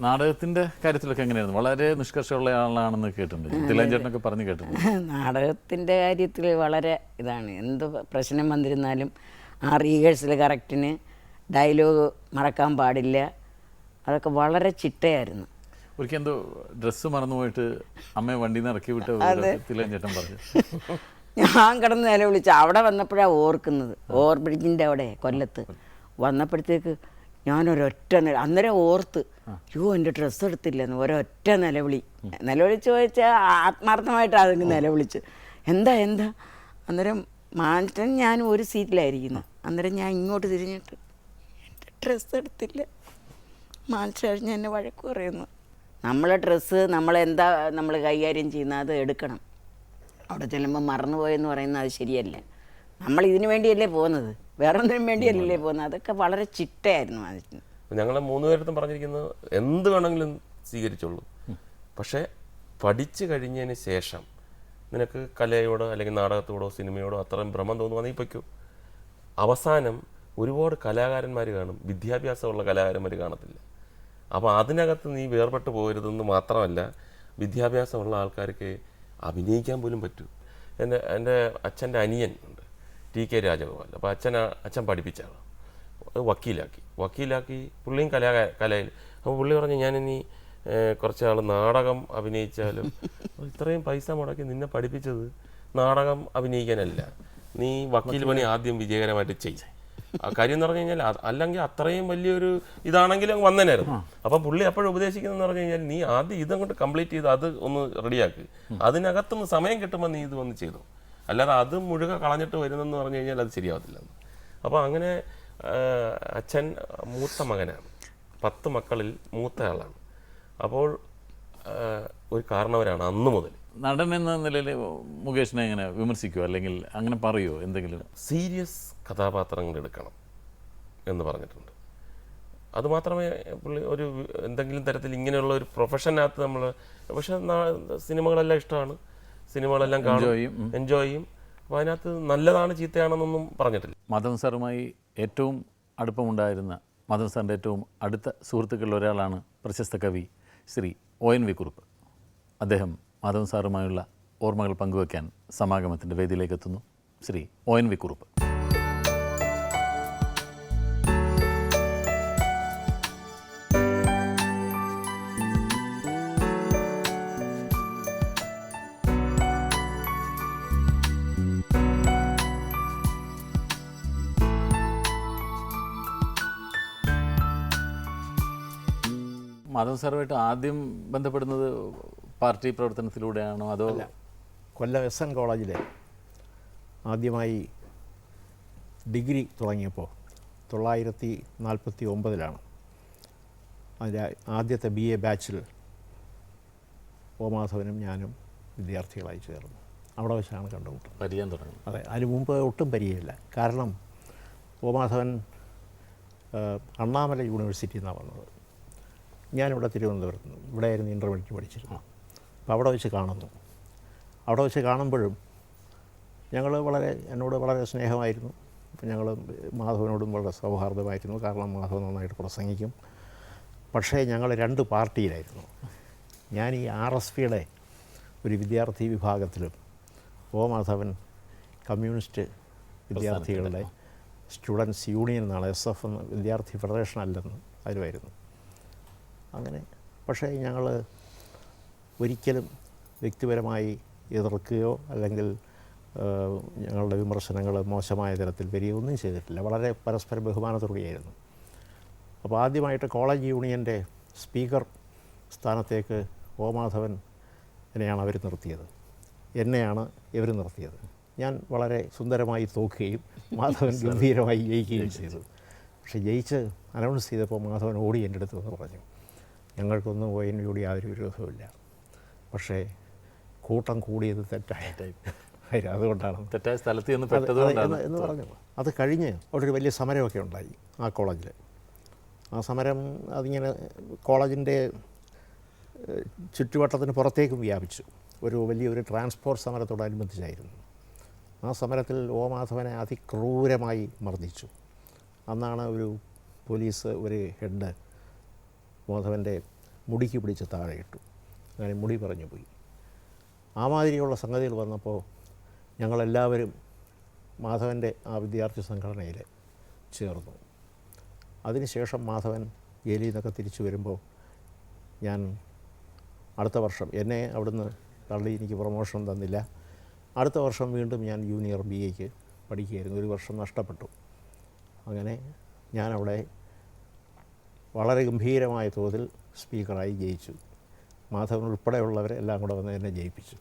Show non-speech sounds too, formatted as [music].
നാടകത്തിന്റെ കാര്യത്തിലൊക്കെ എങ്ങനെയായിരുന്നു? വളരെ നിഷ്കർഷമുള്ള ആളാണെന്ന് കേട്ടിട്ടുണ്ട്. തിലഞ്ചേട്ടനൊക്കെ പറഞ്ഞു കേട്ടിട്ടുണ്ട്. നാടകത്തിന്റെ കാര്യത്തിൽ വളരെ ഇതാണ്. എന്ത് പ്രശ്നം വന്നിരുന്നാലും ആ റീഹേഴ്സൽ കറക്റ്റിന് ഡയലോഗ് മറക്കാൻ പാടില്ല. അതൊക്കെ വളരെ ചിട്ടയായിരുന്നു. ഒരിക്കൽ എന്തോ ഡ്രസ്സ് മറന്നുപോയിട്ട് അമ്മയെ വണ്ടിയിൽ നിന്ന് ഇറക്കി വിട്ട തിലഞ്ചേട്ടൻ പറഞ്ഞു. ഞാൻ കിടന്ന് നില വിളിച്ചു അവിടെ വന്നപ്പോഴാണ് ഓർക്കുന്നത്. ഓവർ ബ്രിഡ്ജിന്റെ അവിടെ കൊല്ലത്ത്. വന്നപ്പോഴത്തേക്ക് ഞാനൊരൊറ്റ നില അന്നേരം ഓർത്ത് അയ്യോ എന്റെ ഡ്രസ്സ് എടുത്തില്ലെന്ന്. ഒരൊറ്റ നിലവിളി. നിലവിളി ചോദിച്ചാൽ ആത്മാർത്ഥമായിട്ടാണ് അതിന് നിലവിളിച്ച്. എന്താ എന്താ? അന്നേരം മാറ്റൻ ഞാൻ ഒരു സീറ്റിലായിരിക്കുന്നു. അന്നേരം ഞാൻ ഇങ്ങോട്ട് തിരിഞ്ഞിട്ട് എന്റെ ഡ്രസ്സ് എടുത്തില്ല. മാൽച്ചഴിഞ്ഞ് എന്നെ വഴക്ക് പറയുന്നു. നമ്മളെ ഡ്രസ്സ് നമ്മളെന്താ നമ്മൾ കൈകാര്യം ചെയ്യുന്ന അത് എടുക്കണം. അവിടെ ചെല്ലുമ്പോൾ മറന്നുപോയെന്ന് പറയുന്നത് അത് ശരിയല്ല. നമ്മൾ ഇതിനു വേണ്ടിയല്ലേ പോകുന്നത്. വേറെ ഒന്നിനും വേണ്ടിയല്ലേ പോകുന്നത്. അതൊക്കെ വളരെ ചിട്ടയായിരുന്നു അതിന് ഞങ്ങളെ മൂന്ന് പേരത്തും പറഞ്ഞിരിക്കുന്നത് എന്ത് വേണമെങ്കിലും സ്വീകരിച്ചുള്ളൂ പക്ഷേ പഠിച്ചു കഴിഞ്ഞതിന് ശേഷം നിനക്ക് കലയോടോ അല്ലെങ്കിൽ നാടകത്തോടോ സിനിമയോടോ അത്രയും ഭ്രമം തോന്നുവാണെങ്കിൽ പൊയ്ക്കോ. അവസാനം ഒരുപാട് കലാകാരന്മാർ കാണും. വിദ്യാഭ്യാസമുള്ള കലാകാരന്മാർ കാണത്തില്ല. അപ്പോൾ അതിനകത്ത് നീ വേർപെട്ട് പോകരുതെന്ന് മാത്രമല്ല വിദ്യാഭ്യാസമുള്ള ആൾക്കാർക്ക് അഭിനയിക്കാൻ പോലും പറ്റൂ. എന്റെ എന്റെ അച്ഛന്റെ അനിയൻ ഉണ്ട്. T K Rajagopal. അപ്പോൾ അച്ഛൻ അച്ഛൻ പഠിപ്പിച്ചാണ് വക്കീലാക്കി. വക്കീലാക്കി പുള്ളിയും കലാ കലയിൽ. അപ്പോൾ പുള്ളി പറഞ്ഞു ഞാനിനി കുറച്ച് നാൾ നാടകം അഭിനയിച്ചാലും [laughs] ഇത്രയും പൈസ മുടക്കി നിന്നെ പഠിപ്പിച്ചത് നാടകം അഭിനയിക്കാനല്ല. നീ വക്കീൽ പണി ആദ്യം വിജയകരമായിട്ട് ചെയ്യും ആ കാര്യം എന്ന് പറഞ്ഞു കഴിഞ്ഞാൽ അല്ലെങ്കിൽ അത്രയും വലിയൊരു ഇതാണെങ്കിലും അങ്ങ് വന്നേനായിരുന്നു അപ്പം പുള്ളി അപ്പോഴും ഉപദേശിക്കുന്നതെന്ന് പറഞ്ഞു കഴിഞ്ഞാൽ നീ ആദ്യം ഇതങ്ങോട്ട് കംപ്ലീറ്റ് ചെയ്ത് അത് ഒന്ന് റെഡിയാക്ക്. അതിനകത്തുനിന്ന് സമയം കിട്ടുമ്പോൾ നീ ഇത് വന്ന് ചെയ്തു. അല്ലാതെ അത് മുഴുക കളഞ്ഞിട്ട് വരുന്നെന്ന് പറഞ്ഞു കഴിഞ്ഞാൽ അത് ശരിയാവത്തില്ല. അപ്പോൾ അങ്ങനെ അച്ഛൻ മൂത്ത മകനാണ് പത്ത് മക്കളിൽ മൂത്ത ആളാണ് അപ്പോൾ ഒരു കാരണവരാണ് അന്ന് മുതൽ. നടൻ എന്ന നിലയിൽ മുകേഷിനെ എങ്ങനെ വിമർശിക്കുമോ അല്ലെങ്കിൽ അങ്ങനെ പറയുമോ എന്തെങ്കിലും? സീരിയസ് കഥാപാത്രങ്ങൾ എടുക്കണം എന്ന് പറഞ്ഞിട്ടുണ്ട്. അതുമാത്രമേ പുള്ളി ഒരു എന്തെങ്കിലും തരത്തിൽ ഇങ്ങനെയുള്ള ഒരു പ്രൊഫഷനകത്ത് നമ്മൾ പക്ഷെ സിനിമകളെല്ലാം ഇഷ്ടമാണ്. സിനിമകളെല്ലാം കാണും. എൻജോയ് ചെയ്യും. അപ്പോൾ അതിനകത്ത് നല്ലതാണ് ചീത്തയാണെന്നൊന്നും പറഞ്ഞിട്ടില്ല. മദൻ സാറുമായി ഏറ്റവും അടുപ്പമുണ്ടായിരുന്ന മദൻ സാറിന്റെ ഏറ്റവും അടുത്ത സുഹൃത്തുക്കളിൽ ഒരാളാണ് പ്രശസ്ത കവി Shri O N V. Kurup. അദ്ദേഹം മാധവൻ സാറുമായുള്ള ഓർമ്മകൾ പങ്കുവയ്ക്കാൻ സമാഗമത്തിന്റെ വേദിയിലേക്ക് എത്തുന്നു. Shri O N V. Kurup. Madhavan സാറുമായിട്ട് ആദ്യം ബന്ധപ്പെടുന്നത് പാർട്ടി പ്രവർത്തനത്തിലൂടെയാണോ അതോ കൊല്ലം എസ് എൻ കോളേജിലെ ആദ്യമായി ഡിഗ്രി തുടങ്ങിയപ്പോൾ തൊള്ളായിരത്തി നാൽപ്പത്തി ഒമ്പതിലാണ്. അതിന്റെ ആദ്യത്തെ ബി എ ബാച്ചിൽ ഒ മാധവനും ഞാനും വിദ്യാർത്ഥികളായി ചേർന്നു. അവിടെ വെച്ചാണ് കണ്ടുമുട്ടുന്നത്. പരിചയം തുടങ്ങി അതെ അതിന് മുമ്പ് ഒട്ടും പരിചയമില്ല. കാരണം ഒ മാധവൻ അണ്ണാമല യൂണിവേഴ്സിറ്റി നിന്നാണ് വന്നത്. ഞാനിവിടെ തിരുവനന്തപുരത്ത് ഇവിടെയായിരുന്നു ഇന്റർമീഡിയറ്റ് പഠിച്ചിരുന്നു അപ്പോൾ അവിടെ വെച്ച് കാണുന്നു. അവിടെ വെച്ച് കാണുമ്പോഴും ഞങ്ങൾ വളരെ എന്നോട് വളരെ സ്നേഹമായിരുന്നു. ഞങ്ങൾ മാധവനോടും വളരെ സൗഹാർദ്ദമായിരുന്നു. കാരണം മാധവൻ നന്നായിട്ട് പ്രസംഗിക്കും. പക്ഷേ ഞങ്ങൾ രണ്ട് പാർട്ടിയിലായിരുന്നു. ഞാൻ ഈ ആർ എസ് പിയുടെ ഒരു വിദ്യാർത്ഥി വിഭാഗത്തിലും ഓ മാധവൻ കമ്മ്യൂണിസ്റ്റ് വിദ്യാർത്ഥികളുടെ സ്റ്റുഡൻസ് യൂണിയൻ എന്നാണ് എസ് എഫ് എന്ന് വിദ്യാർത്ഥി ഫെഡറേഷൻ അല്ലെന്ന് അതിലുമായിരുന്നു. അങ്ങനെ. പക്ഷേ ഞങ്ങൾ ഒരിക്കലും വ്യക്തിപരമായി എതിർക്കുകയോ അല്ലെങ്കിൽ ഞങ്ങളുടെ വിമർശനങ്ങൾ മോശമായ തരത്തിൽ വരികയോ ഒന്നും ചെയ്തിട്ടില്ല. വളരെ പരസ്പര ബഹുമാനത്തോടെയായിരുന്നു. അപ്പോൾ ആദ്യമായിട്ട് കോളേജ് യൂണിയന്റെ സ്പീക്കർ സ്ഥാനത്തേക്ക് ഓ മാധവൻ എന്നെയാണ് അവർ നിർത്തിയത്. എന്നെയാണ് ഇവർ നിർത്തിയത്. ഞാൻ വളരെ സുന്ദരമായി തോക്കുകയും മാധവൻ ഗംഭീരമായി ജയിക്കുകയും ചെയ്തു. പക്ഷേ ജയിച്ച് അനൗൺസ് ചെയ്തപ്പോൾ മാധവൻ ഓടി എന്റെ അടുത്ത് പറഞ്ഞു. ഞങ്ങൾക്കൊന്നും ഒ എൻ വിയോട് യാതൊരു വിരോധവുമില്ല. പക്ഷേ കൂട്ടം കൂടിയത് തെറ്റായ കാര്യം അതുകൊണ്ടാണ്. തെറ്റായ സ്ഥലത്ത് നിന്ന് എന്ന് പറഞ്ഞു? അത് കഴിഞ്ഞ് അവിടെ ഒരു വലിയ സമരമൊക്കെ ഉണ്ടായി ആ കോളേജിൽ ആ സമരം അതിങ്ങനെ കോളേജിന്റെ ചുറ്റുവട്ടത്തിന് പുറത്തേക്കും വ്യാപിച്ചു. ഒരു വലിയൊരു ട്രാൻസ്പോർട്ട് സമരത്തോടനുബന്ധിച്ചായിരുന്നു. ആ സമരത്തിൽ ഓ മാധവനെ അതിക്രൂരമായി മർദ്ദിച്ചു. അന്നാണ് ഒരു പോലീസ് ഒരു ഹെഡ് മാധവന്റെ മുടിക്ക് പിടിച്ച് താഴെ ഇട്ടു അങ്ങനെ മുടി പറഞ്ഞു പോയി. ആ മാതിരിയുള്ള സംഗതികൾ വന്നപ്പോൾ ഞങ്ങളെല്ലാവരും മാധവന്റെ ആ വിദ്യാർത്ഥി സംഘടനയിൽ ചേർന്നു. അതിനുശേഷം മാധവൻ ജയിലിൽ നിന്നൊക്കെ തിരിച്ചു വരുമ്പോൾ ഞാൻ അടുത്ത വർഷം എന്നെ അവിടുന്ന് തള്ളി എനിക്ക് പ്രൊമോഷൻ തന്നില്ല. അടുത്ത വർഷം വീണ്ടും ഞാൻ ജൂനിയർ ബി എക്ക് പഠിക്കുകയായിരുന്നു. ഒരു വർഷം നഷ്ടപ്പെട്ടു. അങ്ങനെ ഞാനവിടെ വളരെ ഗംഭീരമായ തോതിൽ സ്പീക്കറായി ജയിച്ചു. മാധവൻ ഉൾപ്പെടെയുള്ളവരെ എല്ലാം കൂടെ വന്ന് എന്നെ ജയിപ്പിച്ചു.